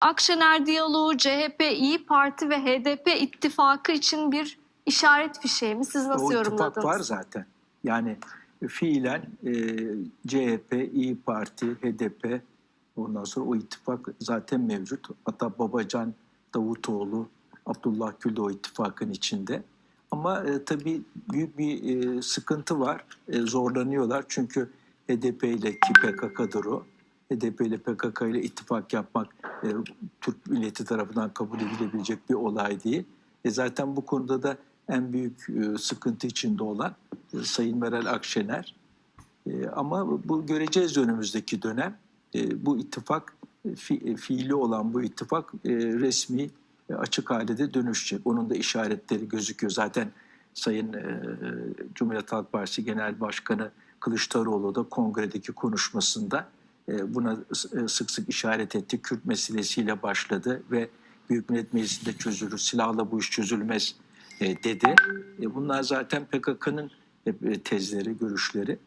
Akşener diyaloğu CHP, İyi Parti ve HDP ittifakı için bir işaret fişeği mi? Siz nasıl o ittifak yorumladınız? var zaten. Yani fiilen e, CHP, İyi Parti, HDP ondan sonra o ittifak zaten mevcut. Hatta Babacan, Davutoğlu, Abdullah Gül de o ittifakın içinde. Ama e, tabii büyük bir e, sıkıntı var. E, zorlanıyorlar çünkü HDP ile ki PKK'dır o. HDP ile PKK ile ittifak yapmak e, Türk milleti tarafından kabul edilebilecek bir olay değil. E, zaten bu konuda da en büyük e, sıkıntı içinde olan e, Sayın Meral Akşener. E, ama bu göreceğiz önümüzdeki dönem. E, bu ittifak e, fi, e, fiili olan bu ittifak e, resmi e, açık hale de dönüşecek. Onun da işaretleri gözüküyor. Zaten Sayın e, Cumhuriyet Halk Partisi Genel Başkanı Kılıçdaroğlu da kongredeki konuşmasında buna s- sık sık işaret etti. Kürt meselesiyle başladı ve Büyük Millet Meclisi'nde çözülür, silahla bu iş çözülmez e, dedi. E, bunlar zaten PKK'nın e, tezleri, görüşleri.